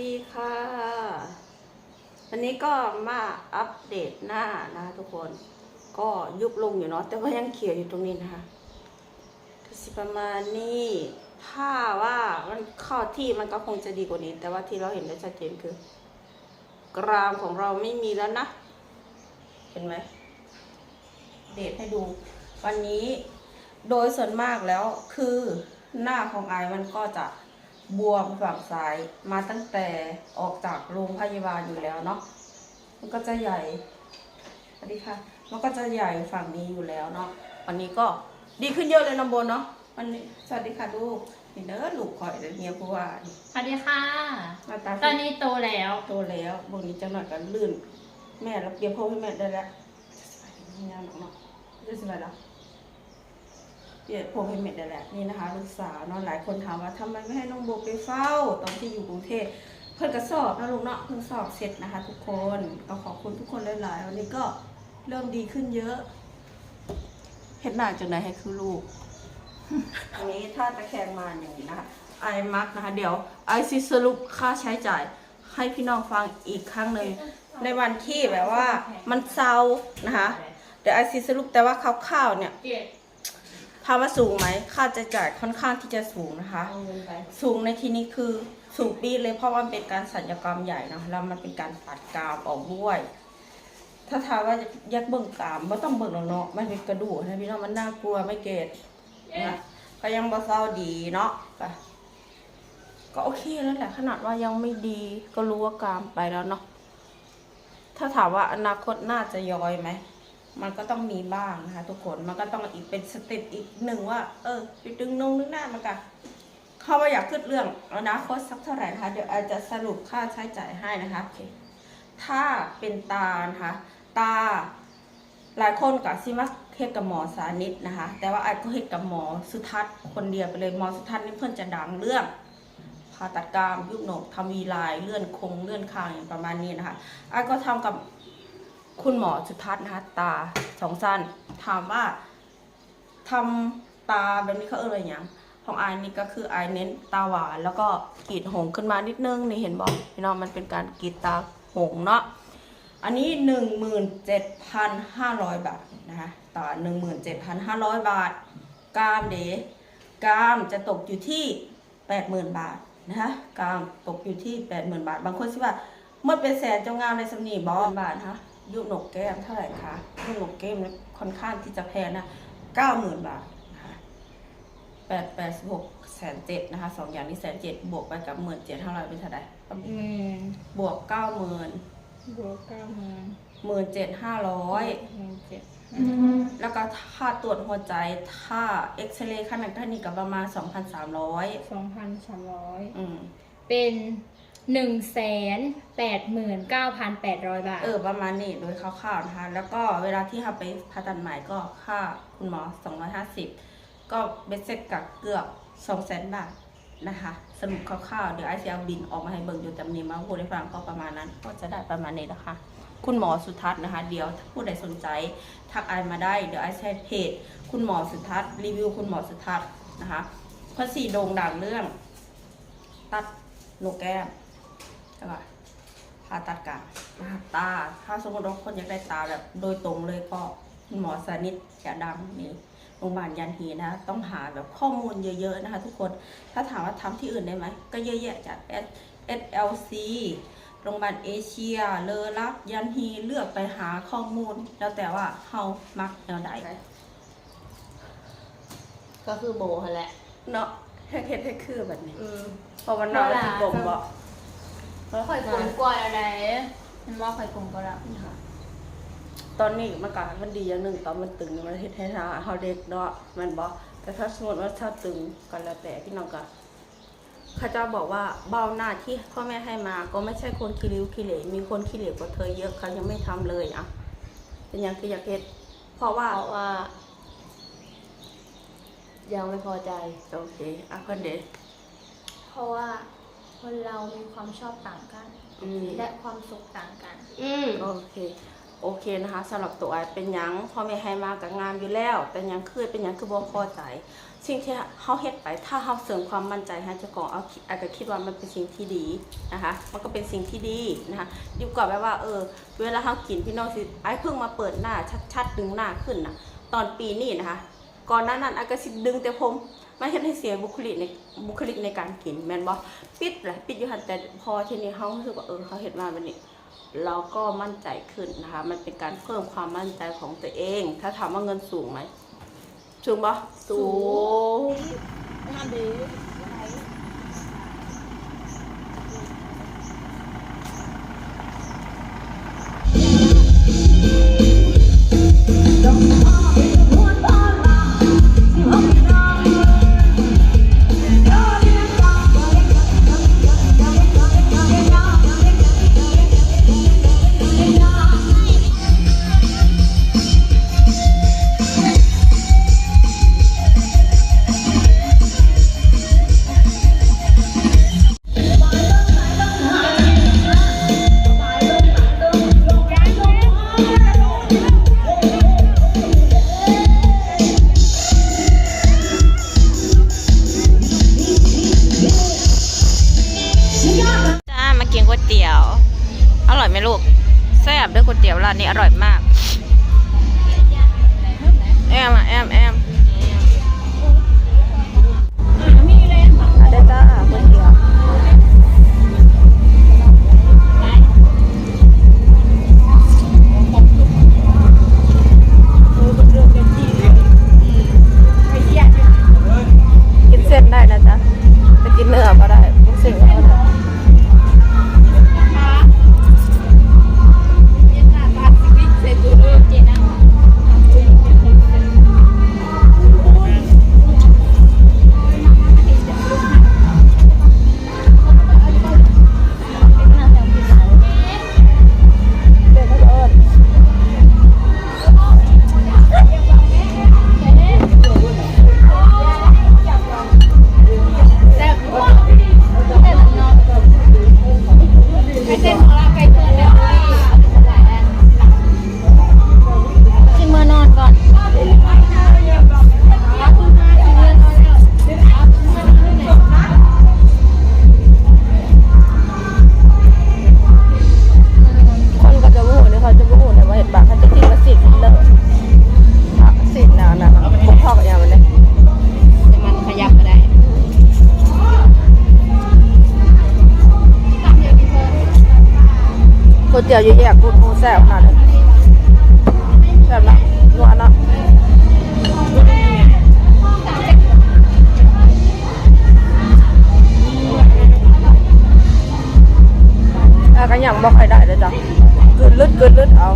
ดีค่ะ วันนี้ก็มาอัปเดตหน้านะทุกคน ก็ยุบลงอยู่เนาะ แต่ว่ายังเขียวอยู่ตรงนี้นะคะก็สิประมาณนี้ ถ้าว่ามันเข้าที่มันก็คงจะดีกว่านี้ แต่ว่าที่เราเห็นได้ชัดเจนคือ กรามของเราไม่มีแล้วนะ เห็นไหม เดทให้ดู วันนี้โดยส่วนมากแล้วคือหน้าของไอายมันก็จะ บวมฝั่งซ้ายมาตั้งแต่ออกจากโรงพยาบาลอยู่แล้วเนาะ มันก็จะใหญ่สวัสดีค่ะ มันก็จะใหญ่ฝั่งนี้อยู่แล้วเนาะ วันนี้ก็ดีขึ้นเยอะเลยน้ำบนเนาะวันนี้สวัสดีค่ะลูกนี่เด้อลูกคอยเดี๋ยวเฮียพูดว่าสวัสดีค่ะหน้าตาตอนนี้โตแล้ว โตแล้วบนนี้จังหน่อยก็ลื่น แม่รับเกียร์พ่อให้แม่ได้แล้วจะสบายดีงานหนักเนาะจะสบายแล้ว เปลี่ยนโพให้เม็ดได้แหละนี่นะคะลูกสาวเนาะหลายคนถามว่าทำไมไม่ให้น้องโบไปเฝ้า ตอนที่อยู่กรุงเทพเพิ่นก็สอบนะลูกเนาะเพิ่งสอบเสร็จนะคะ ทุกคนก็ขอบคุณทุกคนหลายๆวันนี้ก็เริ่มดีขึ้นเยอะเห็นหน้าจังไหนให้คือลูก อันนี้ถ้าตะแคงมาอย่างนี้นะคะไอมักนะคะ เดี๋ยวไอซิสรุปค่าใช้จ่ายให้พี่น้องฟังอีกครั้งหนึ่งในวันที่แบบว่ามันเซานะคะ เดี๋ยวไอซิสรุปแต่ว่าคร่าวๆเนี่ยเจ็ดถามว่าสูงไหมค่าใช้จ่ายค่อนข้างที่จะสูงนะคะ เอาเงินไปสูงในที่นี้คือสูงปีดเลยเพราะว่ามันเป็นการสัญญกรรมใหญ่เนอะแล้วมันเป็นการตัดกรามออกด้วย ถ้าถามว่าแยกเบิ่งกรามไม่ต้องเบิ่งหรอกเนาะมันเป็นกระดูกนะพี่น้องมันน่ากลัวไม่เกตนะก็ยังบ่เศร้าดีเนาะก็ก็โอเคแล้วแหละ ขนาดว่ายังไม่ดีก็รู้ว่ากรามไปแล้วเนาะถ้าถามว่าอนาคตน่าจะย้อยไหม มันก็ต้องมีบ้างนะคะ ทุกคนมันก็ต้องอีกเป็นสเต็ปอีกหนึ่งว่า เออไปดึงนงดึงหน้ามันกันเข้ามาอยากขึ้นเรื่องอนาคตสักเท่าไหร่นะคะเดี๋ยวอาจจะสรุปค่าใช้จ่ายให้นะคะโอเคถ้าเป็นตานะคะตาหลายคนกับซิมักเฮ็ดกับหมอสานิตนะคะ แต่ว่าไอ้ก็เฮ็ดกับหมอสุทัศน์คนเดียวไปเลยหมอสุทัศน์นี่เพื่อนจะดังเรื่องผ่าตัดกรามยุบหนกทำวีไลน์เลื่อนคงเลื่อนคางอย่างประมาณนี้นะคะไอ้ก็ทำกับ คุณหมอสุทัศน์นะคะตาสองสั้นถามว่าทำตาแบบนี้เขาเอออะไรอย่างของไอายนี่ก็คือไอายเน้นตาหวานแล้วก็กรีดหงขึ้นมานิดนึงนี่เห็นบอกพี่น้องมันเป็นการกรีดตาหงเนาะอันนี้หนึ่งหมื่นเจ็ดพันห้าร้อยบาทนะคะต่อหนึ่งหมื่นเจ็ดพันห้าร้อยบาทกามเดกามจะตกอยู่ที่แปดหมื่นบาทนะคะกามตกอยู่ที่แปดหมื่นบาท บางคนคิดว่าเมื่อเป็นแสนเจ้างามในสำนีบอบาทฮะ ยุบหนกแก้มเท่าไหร่คะยุบหนกแก้มเนี่ยค่อนข้างที่จะแพงนะเก้าหมื่นบาทนะคะแปดแปดสิบหกแสนเจ็ดนะคะสองอย่างนี้แสนเจ็ดบวกไปกับหมื่นเจ็ดเท่าไหร่เป็นเท่าไหร่หมื่นบวกเก้าหมื่นบวกเก้าหมื่นหมื่นเจ็ดห้าร้อยหมื่นเจ็ดแล้วก็ค่าตรวจหัวใจค่าเอ็กซเรย์ขนาดท่านี้กับประมาณสองพันสามร้อยสองพันสามร้อยอืมเป็น หนึ่งแสนแปดหมื่นเก้าพันแปดร้อยบาท เออประมาณนี้โดยคร่าวๆนะคะ แล้วก็เวลาที่เราไปผ่าตัดใหม่ก็ค่าคุณหมอ250ก็เบ็ดเสร็จกับเกือบ200,000บาทนะคะ สรุปคร่าวๆ เดี๋ยวไอซีเอาบินออกมาให้เบิ่งอยู่จำนี้มาพูดให้ฟังก็ประมาณนั้น ก็จะได้ประมาณนี้นะคะ คุณหมอสุทัศน์นะคะ เดี๋ยวถ้าผู้ใดสนใจ ทักไอมาได้ เดี๋ยวไอแชร์เพจคุณหมอสุทัศน์รีวิวคุณหมอสุทัศน์นะคะเพราะสี่โด่งดังเรื่อง ตัดโหนกแก้ม แล้วก็ผ่าตัดกะนะคะตา ถ้าสมมติว่าคนอยากได้ตาแบบโดยตรงเลยก็คุณหมอสานิตจะดังนี่โรงพยาบาลยันฮีนะ ต้องหาแบบข้อมูลเยอะๆนะคะ ทุกคน ถ้าถามว่าทำที่อื่นได้ไหม ก็เยอะแยะจาก S SLC โรงพยาบาลเอเชีย เลอรักยันฮีเลือกไปหาข้อมูล แล้วแต่ว่าเฮามักแนวใดก็คือโบหั่นแหละ เนาะให้เฮ็ดให้คือแบบนี้อืมเพราะวันนอนแล้วสิบ่มบ่ ข่อยกลมกว่าอะไรมันว่าข่อยกลมก็แล้วค่ะตอนนี้มันก็มันดีอย่างหนึ่งตอนมันตึงมันเฮ็ดให้เราเฮาเด็กเนาะแมันบ่แต่ถ้าสมมติว่าถ้าตึงก็แล้วแต่พี่น้องก็เขาเจ้าบอกว่าเบ้าหน้าที่พ่อแม่ให้มาก็ไม่ใช่คนขี้ริ้วขี้เหร่มีคนขี้เหร่กว่าเธอเยอะเขายังไม่ทำเลยอะเป็นหยังคืออยากเฮ็ดเพราะว่าเพราะว่า ยังไม่พอใจ โอเคอะเพิ่นเด้เพราะว่า คนเรามีความชอบต่างกัน อืมและความสุขต่างกัน อืมโอเค โอเคนะคะสำหรับตัวไอเป็นหยังพ่อแม่ให้มากับงามอยู่แล้วแต่หยังคือเป็นหยังคือบ่พอใจ สิ่งที่เฮาเฮ็ดไป ถ้าเฮาเสริมความมั่นใจให้เจ้าของเอาคิดไอก็คิดว่ามันเป็นสิ่งที่ดีนะคะ มันก็เป็นสิ่งที่ดีนะคะดีกว่าแบบว่าเออ เวลาเฮากินพี่น้องสิไอเพิ่งมาเปิดหน้าชัดๆดึงหน้าขึ้นน่ะ ตอนปีนี้นะคะ ก่อนหน้านั้นไอก็สิดึงแต่ผม ไม่เฮ็ดให้เสียบุคลิกในบุคลิกในการกินแม่นบ่ปิดแหละปิดอยู่หั่นแต่พอทีนี้เฮารู้สึกว่าเออเขาเฮ็ดมาแบบนี้เราก็มั่นใจขึ้นนะคะ มันเป็นการเพิ่มความมั่นใจของตัวเอง ถ้าถามว่าเงินสูงไหมสูงปะสูงจ้า ก๋วยเตี๋ยวร้านนี้อร่อยมาก แอมอะแอมแอมได้จ้าก๋วยเตี๋ยว วยเตี๋ยวเยอะแยกกูดกูแซ่บขนาดนั้นแซ่บนะนัวนะอะก็ยังบอกใครได้เลยจ้ะกลืนลึดกลืนลึดเอา